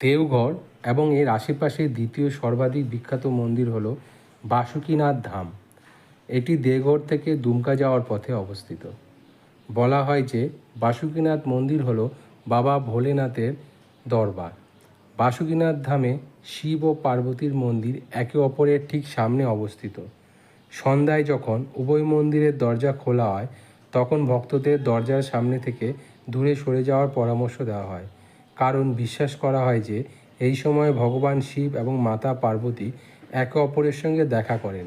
দেওঘর এবং এর আশেপাশে দ্বিতীয় সর্বাধিক বিখ্যাত মন্দির হল বাসুকীনাথ ধাম। এটি দেওঘর থেকে দুমকা যাওয়ার পথে অবস্থিত। বলা হয় যে বাসুকীনাথ মন্দির হল বাবা ভোলেনাথের দরবার। বাসুকীনাথ ধামে শিব ও পার্বতীর মন্দির একে অপরের ঠিক সামনে অবস্থিত। সন্ধ্যায় যখন উভয় মন্দিরের দরজা খোলা হয়, তখন ভক্তদের দরজার সামনে থেকে দূরে সরে যাওয়ার পরামর্শ দেওয়া হয়। কারণ বিশ্বাস করা হয় যে এই সময় ভগবান শিব এবং মাতা পার্বতী একে অপরের সঙ্গে দেখা করেন।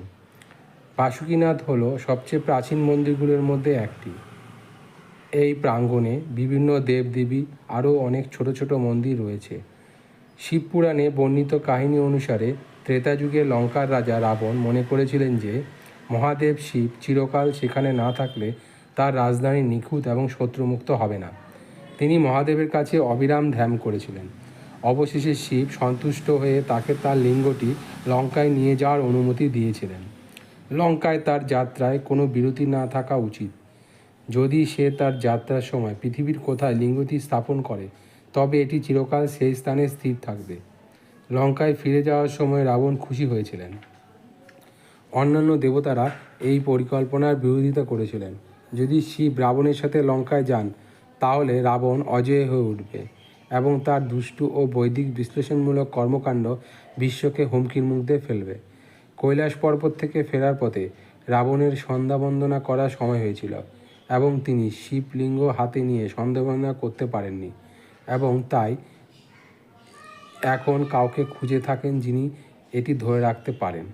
বাসুকীনাথ হলো সবচেয়ে প্রাচীন মন্দিরগুলোর মধ্যে একটি। এই প্রাঙ্গণে বিভিন্ন দেবদেবী আরও অনেক ছোট ছোট মন্দির রয়েছে। শিবপুরাণে বর্ণিত কাহিনী অনুসারে ত্রেতা যুগে লঙ্কার রাজা রাবণ মনে করেছিলেন যে মহাদেব শিব চিরকাল সেখানে না থাকলে তার রাজধানী নিখুঁত এবং শত্রুমুক্ত হবে না। তিনি মহাদেবের কাছে অবিরাম ধ্যান করেছিলেন। অবশেষে শিব সন্তুষ্ট হয়ে তাকে তার লিঙ্গটি লঙ্কায় নিয়ে যাওয়ার অনুমতি দিয়েছিলেন। লঙ্কায় তার যাত্রায় কোনো বিরতি না থাকা উচিত। যদি সে তার যাত্রার সময় পৃথিবীর কোথায় লিঙ্গটি স্থাপন করে, তবে এটি চিরকাল সেই স্থানে স্থির থাকবে। লঙ্কায় ফিরে যাওয়ার সময় রাবণ খুশি হয়েছিলেন। অন্যান্য দেবতারা এই পরিকল্পনার বিরোধিতা করেছিলেন। যদি শিব রাবণের সাথে লঙ্কায় যান তাহলে রাবণ অজয় হয়ে উঠবে এবং তার দুষ্টু ও বৈদিক বিশ্লেষণমূলক কর্মকাণ্ড বিশ্বকে হুমকির মুখে ফেলবে। কৈলাস পর্বত থেকে ফেরার পথে রাবণের সন্ধ্যা বন্দনা করার সময় হয়েছিল এবং তিনি শিবলিঙ্গ হাতে নিয়ে সন্ধ্যা বন্দনা করতে পারেননি এবং তাই এখন কাউকে খুঁজে থাকেন যিনি এটি ধরে রাখতে পারেন।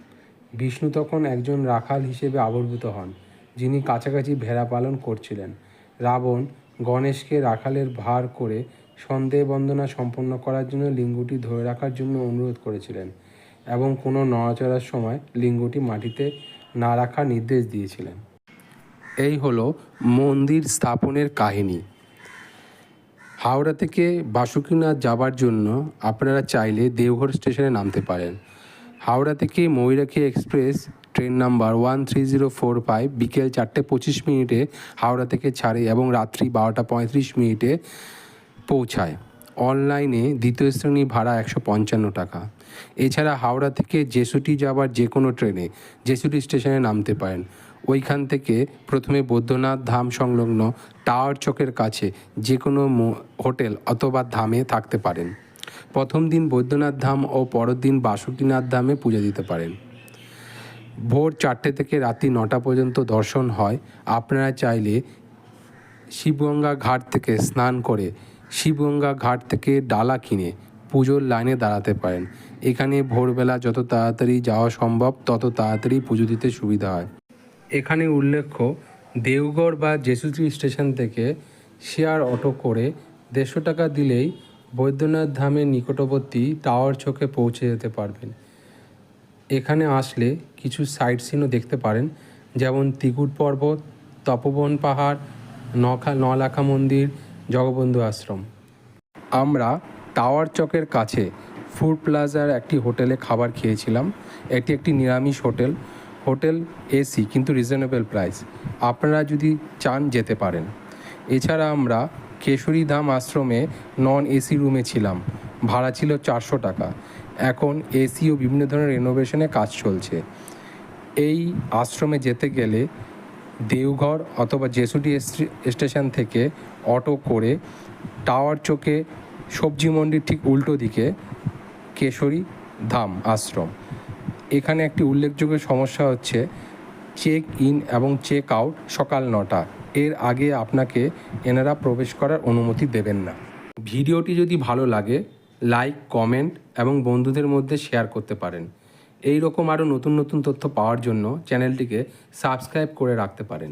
বিষ্ণু তখন একজন রাখাল হিসেবে আবির্ভূত হন, যিনি কাছাকাছি ভেড়া পালন করছিলেন। রাবণ গণেশকে রাখালের ভার করে সন্দেহ বন্দনা সম্পন্ন করার জন্য লিঙ্গটি ধরে রাখার জন্য অনুরোধ করেছিলেন এবং কোনো নড়াচড়ার সময় লিঙ্গটি মাটিতে না রাখার নির্দেশ দিয়েছিলেন। এই হলো মন্দির স্থাপনের কাহিনী। হাওড়া থেকে বাসুকীনাথ যাবার জন্য আপনারা চাইলে দেওঘর স্টেশনে নামতে পারেন। হাওড়া থেকে Mayurakshi express train number one three zero four five বিকেল চারটে পঁচিশ মিনিটে হাওড়া থেকে ছাড়ে এবং রাত্রি বারোটা পঁয়ত্রিশ মিনিটে পৌঁছায়। অনলাইনে দ্বিতীয় শ্রেণি ভাড়া একশো পঞ্চান্ন টাকা। এছাড়া হাওড়া থেকে জেসুটি যাবার যে কোনো ট্রেনে, জেসুটি স্টেশনে নামতে পারেন। ওইখান থেকে প্রথমে বৈদ্যনাথ ধাম সংলগ্ন টাওয়ার চকের কাছে যে কোনো হোটেল অথবা ধামে থাকতে পারেন। প্রথম দিন বৈদ্যনাথ ধাম ও পরের দিন বাসুকীনাথ ধামে পুজো দিতে পারেন। ভোর চারটে থেকে রাত্রি নটা পর্যন্ত দর্শন হয়। আপনারা চাইলে শিবগঙ্গা ঘাট থেকে স্নান করে শিবগঙ্গা ঘাট থেকে ডালা কিনে পুজোর লাইনে দাঁড়াতে পারেন। এখানে ভোরবেলা যত তাড়াতাড়ি যাওয়া সম্ভব, তত তাড়াতাড়ি পুজো দিতে সুবিধা হয়। এখানে উল্লেখ্য, দেওগড় বা জেসুচি স্টেশন থেকে শেয়ার অটো করে দেড়শো টাকা দিলেই বৈদ্যনাথ ধামের নিকটবর্তী টাওয়ার চোখে পৌঁছে যেতে পারবেন। এখানে আসলে কিছু সাইট সিনও দেখতে পারেন। যেমন তিকুট পর্বত, তপবন পাহাড়, নখা, নলাখা মন্দির, জগবন্ধু আশ্রম। আমরা টাওয়ার চকের কাছে ফুড প্লাজার একটি হোটেলে খাবার খেয়েছিলাম। এটি একটি নিরামিষ হোটেল। হোটেল এসি কিন্তু রিজনেবল প্রাইস আপনারা যদি চান যেতে পারেন। এছাড়া আমরা কেশরী ধাম আশ্রমে নন এসি রুমে ছিলাম। ভাড়া ছিল চারশো টাকা। এখন এসি ও বিভিন্ন ধরনের রেনোভেশনে কাজ চলছে। এই আশ্রমে যেতে গেলে দেওঘর অথবা জেসুটি স্টেশন থেকে অটো করে টাওয়ার চোখে সবজি মন্ডির ঠিক উল্টো দিকে কেশরী ধাম আশ্রম। এখানে একটি উল্লেখযোগ্য সমস্যা হচ্ছে চেক ইন এবং চেক আউট সকাল নটা। এর আগে আপনাকে এনারা প্রবেশ করার অনুমতি দেবেন না। ভিডিওটি যদি ভালো লাগে লাইক কমেন্ট এবং বন্ধুদের মধ্যে শেয়ার করতে পারেন। এই রকম আরও নতুন নতুন তথ্য পাওয়ার জন্য চ্যানেলটিকে সাবস্ক্রাইব করে রাখতে পারেন।